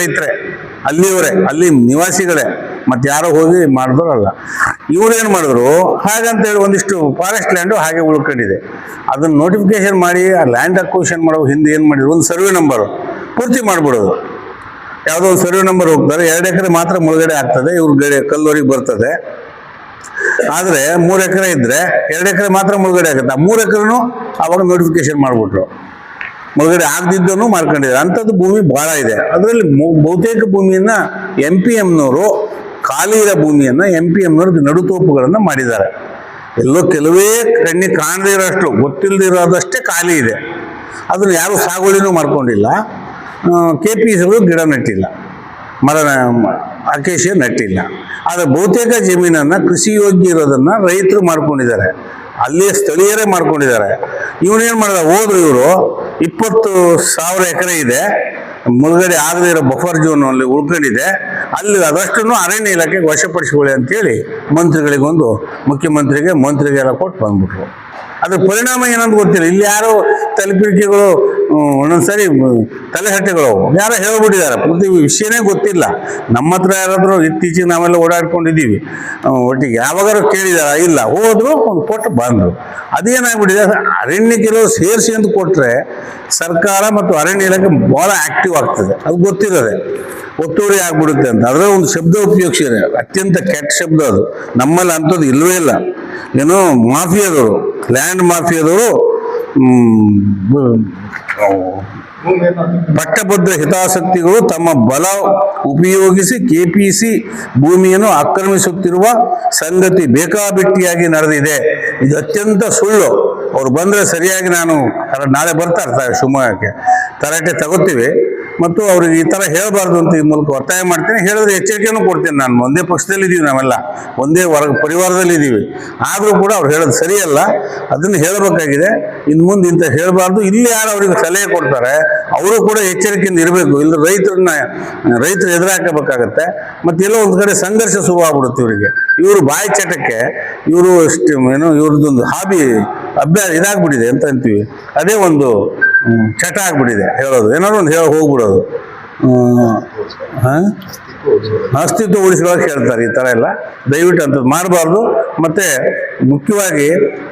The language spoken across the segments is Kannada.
ರೈತರೇ ಅಲ್ಲಿಯವರೇ ಅಲ್ಲಿ ನಿವಾಸಿಗಳೇ, ಮತ್ತೆ ಯಾರೋ ಹೋಗಿ ಮಾಡಿದ್ರಲ್ಲ ಇವ್ರು ಏನು ಮಾಡಿದ್ರು ಹಾಗಂತ ಹೇಳಿ ಒಂದಿಷ್ಟು ಫಾರೆಸ್ಟ್ ಲ್ಯಾಂಡು ಹಾಗೆ ಉಳ್ಕೊಂಡಿದೆ. ಅದನ್ನ ನೋಟಿಫಿಕೇಶನ್ ಮಾಡಿ, ಆ ಲ್ಯಾಂಡ್ ಅಕ್ವಿಷನ್ ಮಾಡೋ ಹಿಂದೆ ಏನು ಮಾಡಿದ್ರು, ಒಂದು ಸರ್ವೆ ನಂಬರು ಪೂರ್ತಿ ಮಾಡಿಬಿಡೋದು. ಯಾವುದೋ ಒಂದು ಸರ್ವೆ ನಂಬರ್ ಹೋಗ್ತಾರೆ ಎರಡು ಎಕರೆ ಮಾತ್ರ ಮುಳುಗಡೆ ಆಗ್ತದೆ, ಇವ್ರ ಗಡಿ, ಕಲ್ಲೋರಿಗೆ ಬರ್ತದೆ. ಆದರೆ ಮೂರು ಎಕರೆ ಇದ್ರೆ, ಎರಡು ಎಕರೆ ಮಾತ್ರ ಮುಳುಗಡೆ ಆಗುತ್ತೆ. ಆ ಮೂರು ಎಕರೆನೂ ಅವಾಗ ನೋಟಿಫಿಕೇಶನ್ ಮಾಡಿಬಿಟ್ರು. ಮುಳುಗಡೆ ಆಗದಿದ್ದನ್ನು ಮಾಡ್ಕೊಂಡಿದ್ದಾರೆ. ಅಂಥದ್ದು ಭೂಮಿ ಬಹಳ ಇದೆ. ಅದರಲ್ಲಿ ಬಹುತೇಕ ಭೂಮಿಯನ್ನ ಎಂ ಪಿ ಎಂನವರು ಖಾಲಿ ಇರೋ ಭೂಮಿಯನ್ನ ಎಂ ಪಿ ಎಂನವರು ನಡುತೋಪುಗಳನ್ನು ಮಾಡಿದ್ದಾರೆ. ಎಲ್ಲೋ ಕೆಲವೇ ಕಣ್ಣಿಗೆ ಕಾಣದೇ ಇರೋಷ್ಟು ಗೊತ್ತಿಲ್ಲದಿರೋದಷ್ಟೇ ಖಾಲಿ ಇದೆ. ಅದನ್ನು ಯಾರು ಸಾಗುವಳಿನೂ ಮಾಡ್ಕೊಂಡಿಲ್ಲ. ಕೆ ಪಿ ಸಿಗಳು ಗಿಡ ನೆಟ್ಟಿಲ್ಲ. ಮರ ಅಕೇಶಿಯ ನೆಟ್ಟಿಲ್ಲ. ಆದರೆ ಬಹುತೇಕ ಜಮೀನನ್ನು ಕೃಷಿ ಯೋಗ್ಯ ಇರೋದನ್ನು ರೈತರು ಮಾಡ್ಕೊಂಡಿದ್ದಾರೆ. ಅಲ್ಲಿ ಸ್ಥಳೀಯರೇ ಮಾಡ್ಕೊಂಡಿದ್ದಾರೆ. ಇವನೇನು ಮಾಡಿದ, ಹೋದ್ರು ಇವರು. ಇಪ್ಪತ್ತು ಸಾವಿರ ಎಕರೆ ಇದೆ. ಮುಳುಗಡೆ ಆಗದೇ ಇರೋ ಬಫರ್ ಜೋನ್ ಅಲ್ಲಿ ಉಳ್ಕೊಂಡಿದೆ. ಅಲ್ಲಿ ಅದಷ್ಟನ್ನು ಅರಣ್ಯ ಇಲಾಖೆಗೆ ವಶಪಡಿಸಿಕೊಳ್ಳಿ ಅಂತೇಳಿ ಮಂತ್ರಿಗಳಿಗೊಂದು ಮುಖ್ಯಮಂತ್ರಿಗೆ ಮಂತ್ರಿಗೆಲ್ಲ ಕೊಟ್ಟು ಬಂದ್ಬಿಟ್ರು. ಅದ್ರ ಪರಿಣಾಮ ಏನಂತ ಗೊತ್ತಿಲ್ಲ. ಇಲ್ಲಿ ಯಾರೋ ತಲೆಪಿಡಿಕೆಗಳು ಒಂದೊಂದ್ಸರಿ ತಲೆಹಟ್ಟೆಗಳು ಯಾರೋ ಹೇಳ್ಬಿಟ್ಟಿದ್ದಾರೆ. ಪೂರ್ತಿ ವಿಷಯನೇ ಗೊತ್ತಿಲ್ಲ. ನಮ್ಮ ಹತ್ರ ಯಾರಾದರೂ ಇತ್ತೀಚೆಗೆ ನಾವೆಲ್ಲ ಓಡಾಡ್ಕೊಂಡಿದ್ದೀವಿ. ಒಟ್ಟಿಗೆ ಯಾವಾಗಾರು ಕೇಳಿದಾರ? ಇಲ್ಲ. ಹೋದ್ರು ಒಂದು ಕೊಟ್ಟು ಬಂದರು. ಅದೇನಾಗ್ಬಿಟ್ಟಿದೆ? ಅರಣ್ಯಕ್ಕೆಲ್ಲ ಸೇರಿಸಿ ಅಂತ ಕೊಟ್ಟರೆ ಸರ್ಕಾರ ಮತ್ತು ಅರಣ್ಯ ಇಲಾಖೆ ಭಾಳ ಆಕ್ಟಿವ್ ಆಗ್ತದೆ. ಅದು ಗೊತ್ತಿರೋದೆ. ಒತ್ತುವರಿ ಆಗ್ಬಿಡುತ್ತೆ ಅಂತ. ಅದರ ಒಂದು ಶಬ್ದ ಉಪಯೋಗಿಸಿದ್ರೆ ಅತ್ಯಂತ ಕೆಟ್ಟ ಶಬ್ದ ಅದು. ನಮ್ಮಲ್ಲಿ ಅಂಥದ್ದು ಇಲ್ಲವೇ ಇಲ್ಲ. ಏನೋ ಮಾಫಿಯಾದವರು, ಲ್ಯಾಂಡ್ ಮಾಫಿಯಾದವರು ಪಟ್ಟಭದ್ರ ಹಿತಾಸಕ್ತಿಗಳು ತಮ್ಮ ಬಲ ಉಪಯೋಗಿಸಿ ಕೆಪಿಸಿ ಭೂಮಿಯನ್ನು ಆಕ್ರಮಿಸುತ್ತಿರುವ ಸಂಗತಿ ಬೇಕಾಬಿಟ್ಟಿಯಾಗಿ ನಡೆದಿದೆ. ಇದು ಅತ್ಯಂತ ಸುಳ್ಳು. ಅವ್ರು ಬಂದ್ರೆ ಸರಿಯಾಗಿ ನಾನು ನಾಳೆ ಬರ್ತಾ ಇರ್ತಾರೆ ಶಿವಮೊಗ್ಗಕ್ಕೆ. ತರಾಟೆ ತಗೋತೀವಿ. ಮತ್ತು ಅವ್ರಿಗೆ ಈ ಥರ ಹೇಳಬಾರ್ದು ಅಂತ ಈ ಮೂಲಕ ಒತ್ತಾಯ ಮಾಡ್ತೀನಿ. ಹೇಳಿದ್ರೆ ಎಚ್ಚರಿಕೆನೂ ಕೊಡ್ತೀನಿ ನಾನು. ಒಂದೇ ಪಕ್ಷದಲ್ಲಿ ಇದೀವಿ ನಾವೆಲ್ಲ. ಒಂದೇ ವರ್ಗ ಪರಿವಾರದಲ್ಲಿ ಇದ್ದೀವಿ ಆದರೂ ಕೂಡ ಅವ್ರು ಹೇಳೋದು ಸರಿಯಲ್ಲ. ಅದನ್ನು ಹೇಳಬೇಕಾಗಿದೆ. ಇನ್ನು ಮುಂದೆ ಇಂಥ ಹೇಳಬಾರ್ದು. ಇಲ್ಲಿ ಯಾರು ಅವ್ರಿಗೆ ಸಲಹೆ ಕೊಡ್ತಾರೆ, ಅವರು ಕೂಡ ಎಚ್ಚರಿಕೆಯಿಂದ ಇರಬೇಕು. ಇಲ್ಲ ರೈತರನ್ನ, ರೈತರು ಎದುರಾಕಬೇಕಾಗತ್ತೆ. ಮತ್ತೆ ಎಲ್ಲೋ ಒಂದು ಕಡೆ ಸಂಘರ್ಷ ಶುರುವಾಗ್ಬಿಡುತ್ತೆ ಇವರಿಗೆ. ಇವರು ಬಾಯಿ ಚಟಕ್ಕೆ, ಇವರು ಏನು, ಇವ್ರದ್ದೊಂದು ಹಾಬಿ ಅಭ್ಯಾಸ ಇದಾಗ್ಬಿಟ್ಟಿದೆ ಅಂತ ಅಂತೀವಿ. ಅದೇ ಒಂದು ಚಟ ಆಗ್ಬಿಟ್ಟಿದೆ ಹೇಳೋದು. ಏನಾದ್ರು ಒಂದು ಹೇಳಿ ಹೋಗ್ಬಿಡೋದು? ಅಸ್ತಿತ್ವ ಉಳಿಸ್ಕೊಳ್ಳೋಕೆ ಹೇಳ್ತಾರೆ ಈ ಥರ ಎಲ್ಲ. ದಯವಿಟ್ಟು ಅಂಥದ್ದು ಮಾಡಬಾರ್ದು. ಮತ್ತು ಮುಖ್ಯವಾಗಿ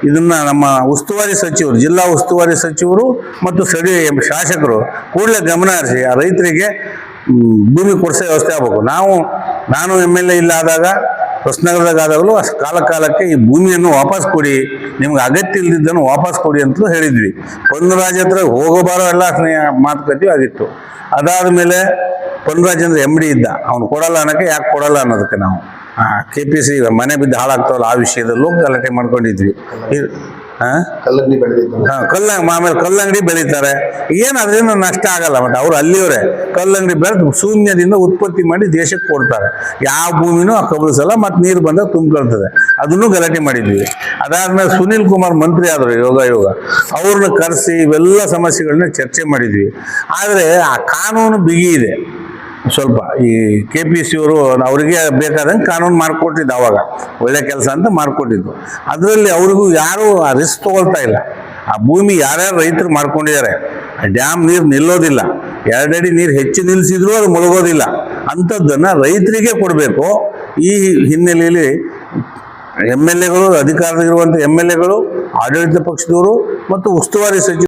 ಇದನ್ನ ನಮ್ಮ ಉಸ್ತುವಾರಿ ಸಚಿವರು, ಜಿಲ್ಲಾ ಉಸ್ತುವಾರಿ ಸಚಿವರು ಮತ್ತು ಸ್ಥಳೀಯ ಶಾಸಕರು ಕೂಡಲೇ ಗಮನ ಹರಿಸಿ, ಆ ರೈತರಿಗೆ ಭೂಮಿ ಕೊಡಿಸೋ ವ್ಯವಸ್ಥೆ ಆಗಬೇಕು. ನಾವು, ನಾನು ಎಂ ಎಲ್ ಎ ಇಲ್ಲ ಆದಾಗಲೂ ಅಷ್ಟು ಕಾಲ ಕಾಲಕ್ಕೆ ಈ ಭೂಮಿಯನ್ನು ವಾಪಸ್ ಕೊಡಿ. ನಿಮ್ಗೆ ಅಗತ್ಯ ಇಲ್ಲದಿದ್ದನ್ನು ವಾಪಸ್ ಕೊಡಿ ಅಂತಲೂ ಹೇಳಿದ್ವಿ. ಪೊನ್ನರಾಜ್ ಹತ್ರ ಹೋಗೋಬಾರೋ ಎಲ್ಲ ಮಾತುಕತೆ ಆಗಿತ್ತು. ಅದಾದ ಮೇಲೆ ಪೊನ್ರಾಜ್ ಅಂದ್ರೆ ಎಂ ಡಿ ಇದ್ದ. ಅವನು ಕೊಡಲ್ಲ ಅನ್ನೋಕ್ಕೆ ಯಾಕೆ ಕೊಡಲ್ಲ ಅನ್ನೋದಕ್ಕೆ ನಾವು. ಕೆ ಪಿ ಸಿ ಮನೆ ಬಿದ್ದು ಹಾಳಾಗ್ತಾವಲ್ಲ ಆ ವಿಷಯದಲ್ಲೂ ಗಲಾಟೆ ಮಾಡ್ಕೊಂಡಿದ್ವಿ. ಕಲ್ಲಂಗಡಿ ಬೆಳೆದಿದ್ದು. ಹಾ, ಕಲ್ಲ ಆಮೇಲೆ ಕಲ್ಲಂಗಡಿ ಬೆಳೀತಾರೆ. ಏನು ಅದರಿಂದ ನಷ್ಟ ಆಗಲ್ಲ ಮತ್ತೆ ಅವ್ರು ಅಲ್ಲಿಯವರೇ ಕಲ್ಲಂಗಡಿ ಬೆಳೆದು ಶೂನ್ಯದಿಂದ ಉತ್ಪತ್ತಿ ಮಾಡಿ ದೇಶಕ್ಕೆ ಕೊಡ್ತಾರೆ. ಯಾವ ಭೂಮಿನೂ ಕಬಳಿಸಲ್ಲ ಮತ್ತು ನೀರು ಬಂದಾಗ ತುಂಬಿಕೊಳ್ತದೆ. ಅದನ್ನು ಗಲಾಟೆ ಮಾಡಿದ್ವಿ. ಅದಾದ್ಮೇಲೆ ಸುನಿಲ್ ಕುಮಾರ್ ಮಂತ್ರಿ ಆದರು ಯೋಗ ಯೋಗ. ಅವ್ರನ್ನ ಕರೆಸಿ ಇವೆಲ್ಲ ಸಮಸ್ಯೆಗಳನ್ನ ಚರ್ಚೆ ಮಾಡಿದ್ವಿ. ಆದರೆ ಆ ಕಾನೂನು ಬಿಗಿ ಇದೆ. ಸ್ವಲ್ಪ ಈ ಕೆ ಪಿ ಸಿ ಅವರು ಅವರಿಗೆ ಬೇಕಾದಂಗೆ ಕಾನೂನು ಮಾಡಿಕೊಟ್ಟಿದ್ದು ಅವಾಗ. ಒಳ್ಳೆ ಕೆಲಸ ಅಂತ ಮಾಡಿಕೊಟ್ಟಿದ್ದು. ಅದರಲ್ಲಿ ಅವ್ರಿಗೂ ಯಾರೂ ಆ ರಿಸ್ಕ್ ತೊಗೊಳ್ತಾ ಇಲ್ಲ. ಆ ಭೂಮಿ ಯಾರ್ಯಾರು ರೈತರು ಮಾಡ್ಕೊಂಡಿದ್ದಾರೆ, ಆ ಡ್ಯಾಮ್ ನೀರು ನಿಲ್ಲೋದಿಲ್ಲ. ಎರಡಡಿ ನೀರು ಹೆಚ್ಚು ನಿಲ್ಲಿಸಿದ್ರು ಅದು ಮುಳುಗೋದಿಲ್ಲ. ಅಂಥದ್ದನ್ನು ರೈತರಿಗೆ ಕೊಡಬೇಕು. ಈ ಹಿನ್ನೆಲೆಯಲ್ಲಿ ಎಂ ಎಲ್ ಎಗಳು ಅಧಿಕಾರದಲ್ಲಿರುವಂಥ ಎಂ ಎಲ್ ಎಗಳು ಆಡಳಿತ ಪಕ್ಷದವರು ಮತ್ತು ಉಸ್ತುವಾರಿ ಸಚಿವ